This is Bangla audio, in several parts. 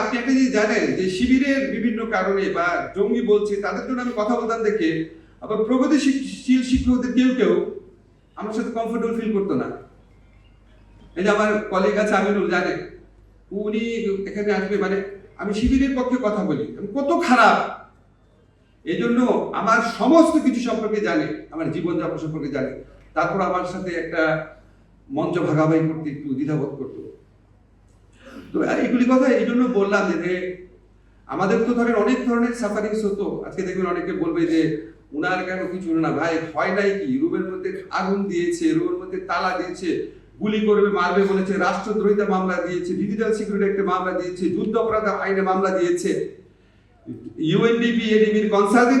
আপনি একটা জিনিস জানেন যে শিবিরের বিভিন্ন কারণে বা জঙ্গি বলছে, তাদের জন্য আমি কথা বলতাম দেখে আবার প্রগতিশীল শিক্ষকদের কেউ কেউ আমার সাথে কমফোর্টেবল ফিল করতো না। এই যে আমার কলিগ আছে আমিনুল জানে উনি এখানে আসবে মানে আমি শিবিরের পক্ষে কথা বলি কত খারাপ। এই জন্য আমার সমস্ত কিছু সম্পর্কে জানে, আমার জীবনযাপন সম্পর্কে জানে। তারপর আমার সাথে একটা মঞ্চ ভাগাভাগি করতে একটু দ্বিধাবোধ করতো। তো এইগুলি কথা এই জন্য বললাম যে আমাদের তো ধরেন অনেক ধরনের সাফারিংস হতো। আজকে দেখবেন অনেকে বলবে যে, উনার কেন কিছু না? ভাই, হয় নাই কি? রুমের মধ্যে আগুন দিয়েছে রুমের মধ্যে তালা দিয়েছে, গুলি করবে, মারবে বলেছে, রাষ্ট্রদ্রোহিতা মামলা দিয়েছে ডিজিটাল সিকিউরিটি একটা মামলা দিয়েছে, যুদ্ধ অপরাধ আইনে মামলা দিয়েছে। ইউএনডিপি এডিবির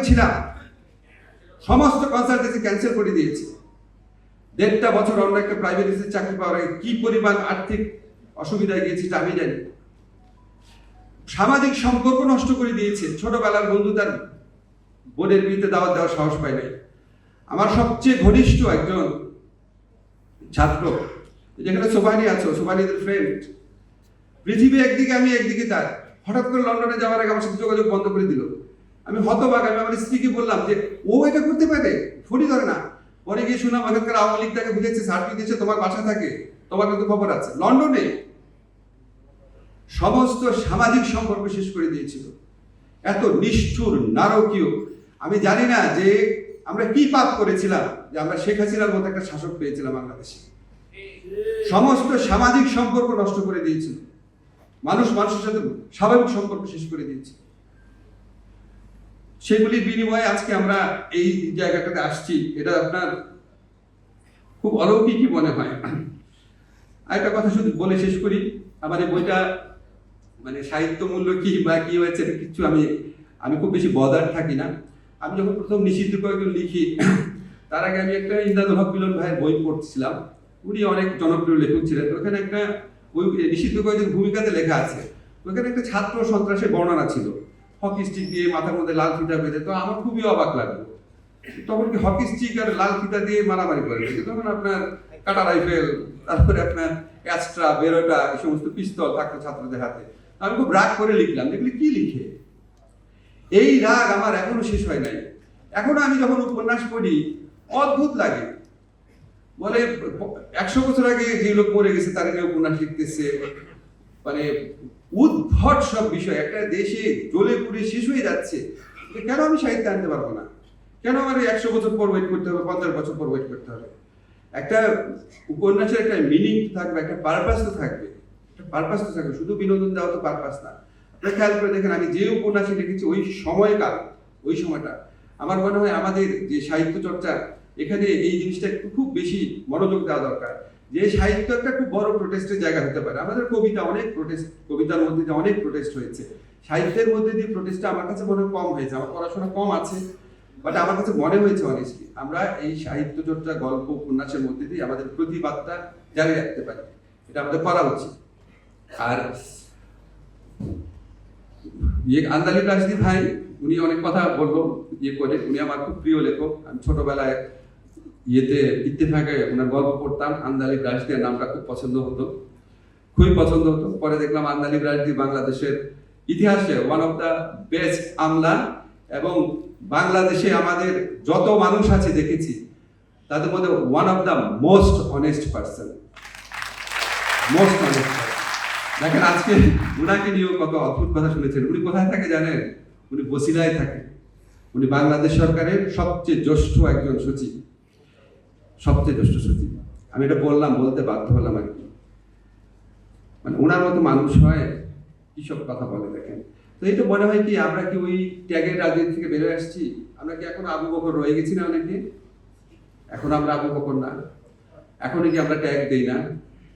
ছিলাম। সমস্ত কনসালটেন্সি ক্যান্সেল করে দিয়েছে। দেড়টা বছর অন্য একটা প্রাইভেট চাকরি পাওয়ার কি পরিমাণ আর্থিক অসুবিধায় গিয়েছি তা আমি জানি। সামাজিক সম্পর্ক নষ্ট করে দিয়েছে ছোটবেলার বন্ধু তার। বোনের বিরুদ্ধে দাওয়াত দেওয়ার সাহস পায় নাই। আমার সবচেয়ে ঘনিষ্ঠ একজন ছাত্র, যেখানে সোভানি আছো সোভানিদের ফ্রেন্ড পৃথিবী একদিকে, আমি একদিকে তার। হঠাৎ করে লন্ডনে যাওয়ার আগে আমার সাথে যোগাযোগ বন্ধ করে দিল। আমি হতবাক, আমি আমার স্ত্রীকে বললাম যে, ও এটা করতে পারে? ফোনই ধরে না। পরে গিয়ে শুনলাম ওখানকার আওয়ামী লীগ তাকে বুঝেছে সার্টিফিকেট দিয়েছে, তোমার বাসা থাকে, তোমার কিন্তু খবর আছে। লন্ডনে সমস্ত সামাজিক সম্পর্ক শেষ করে দিয়েছিল। এত নিষ্ঠুর, নারকীয়। আমি জানি না যে আমরা কি পাপ করেছিলাম, যে আমরা শেখ হাসিনার মতো একটা শাসক পেয়েছিলাম বাংলাদেশে। সমস্ত সামাজিক সম্পর্ক নষ্ট করে দিয়েছিল। মানুষ মানুষের সাথে স্বাভাবিক সম্পর্ক শেষ করে দিয়েছে সেগুলির বিনিময়ে আজকে আমরা এই জায়গাটাতে আসছি। এটা আপনার খুব অলৌকিকই মনে হয়। আরেকটা কথা শুধু বলে শেষ করি। আমার এই বইটা মানে সাহিত্য মূল্য কি বা কি হয়েছে কিছু আমি আমি খুব বেশি বদার থাকি না। আমি যখন প্রথম নিষিদ্ধ কয়েকজন লিখি, তার আগে আমি একটা ইন্দাদুল হক মিলন ভাইয়ের বই পড়ছিলাম। উনি অনেক জনপ্রিয় লেখক ছিলেন। ওখানে একটা ওই নিষিদ্ধ কয়েকজন ভূমিকাতে লেখা আছে। ওখানে একটা ছাত্র সন্ত্রাসের বর্ণনা ছিল। হকি স্টিক দিয়ে মাথার মধ্যে লাল ফিতা বেঁধে। তো আমার খুবই অবাক লাগল তখন কি হকি স্টিক আর লাল ফিতা দিয়ে মারামারি করে? তখন আপনার কাটা রাইফেল, তারপরে আপনার অ্যাস্ট্রা বেরোটা, এই সমস্ত পিস্তল থাকতো ছাত্রদের হাতে। আমি খুব রাগ করে লিখলাম। দেখলি কি লিখে? এই রাগ আমার এখনও শেষ হয় নাই। এখনও আমি যখন উপন্যাস পড়ি, অদ্ভুত লাগে। বলে, একশো বছর আগে যে লোক মরে গেছে, তারা নিয়ে উপন্যাস লিখতেছে। মানে উদ্ভট সব বিষয়। একটা দেশে জ্বলে পুড়ে শেষ হয়ে যাচ্ছে। কেন আমি সাহিত্য আনতে পারব না? কেন আমার একশো বছর পর ওয়েট করতে হবে, পঞ্চাশ বছর পর ওয়েট করতে হবে? একটা উপন্যাসের একটা মিনিং থাকবে, একটা পারপাস তো থাকবে। পারপাস তো থাকবে শুধু বিনোদন দেওয়া তো পারপাস না। আপনারা খেয়াল করে দেখেন, আমি যে উপন্যাসে লিখেছি, ওই সময়কাল, ওই সময়টা, আমার মনে হয় আমাদের যে সাহিত্য চর্চা, এখানে এই জিনিসটা একটু খুব বেশি মনোযোগ দেওয়া দরকার। যে সাহিত্য একটা খুব বড় প্রোটেস্টের জায়গা হতে পারে। আমাদের কবিতা অনেক প্রোটেস্ট কবিতার মধ্যে দিয়ে অনেক প্রোটেস্ট হয়েছে। সাহিত্যের মধ্যে দিয়ে প্রোটেস্টটা আমার কাছে মনে কম হয়েছে, আমার পড়াশোনা কম আছে বাট আমার কাছে মনে হয়েছে অনেস্টলি আমরা এই সাহিত্য চর্চা, গল্প, উপন্যাসের মধ্যে দিয়ে আমাদের প্রতিবাদটা জারি রাখতে পারি। এটা আমাদের করা উচিত। আর ইয়ে আন্দালি রাজদি ভাই, উনি অনেক কথা বলল ইয়ে করে। উনি আমার খুব প্রিয় লেখক। আমি ছোটবেলায় ইয়েতে ইত্তেফাকে ওনার গল্প পড়তাম, আন্দালি রাজদিয়ার নামটা খুব পছন্দ হতো। খুবই পছন্দ হতো। পরে দেখলাম আন্দালি রাজদি বাংলাদেশের ইতিহাসে ওয়ান অফ দ্য বেস্ট আমলা এবং বাংলাদেশে আমাদের যত মানুষ আছে দেখেছি, তাদের মধ্যে one of the most honest person most honest দেখেন আজকে উনাকে নিয়েও কত অদ্ভুত কথা শুনেছেন। উনি কোথায় থাকে জানেন? উনি বসিলায় থাকে। উনি বাংলাদেশ সরকারের সবচেয়ে জ্যেষ্ঠ একজন সচিব। সবচেয়ে জ্যেষ্ঠ সচিব। আমি এটা বললাম, বলতে বাধ্য হলাম আর কি। মানে ওনার মতো মানুষ হয়, কি সব কথা বলে দেখেন। তো এটা মনে হয় কি, আমরা কি ওই ট্যাগের রাজনীতি থেকে বেরোয় আসছি? আমরা কি এখন আবু বকর রয়ে গেছি না অনেকে? এখন আমরা আবু বকর না। এখনই কি আমরা ট্যাগ দিই না?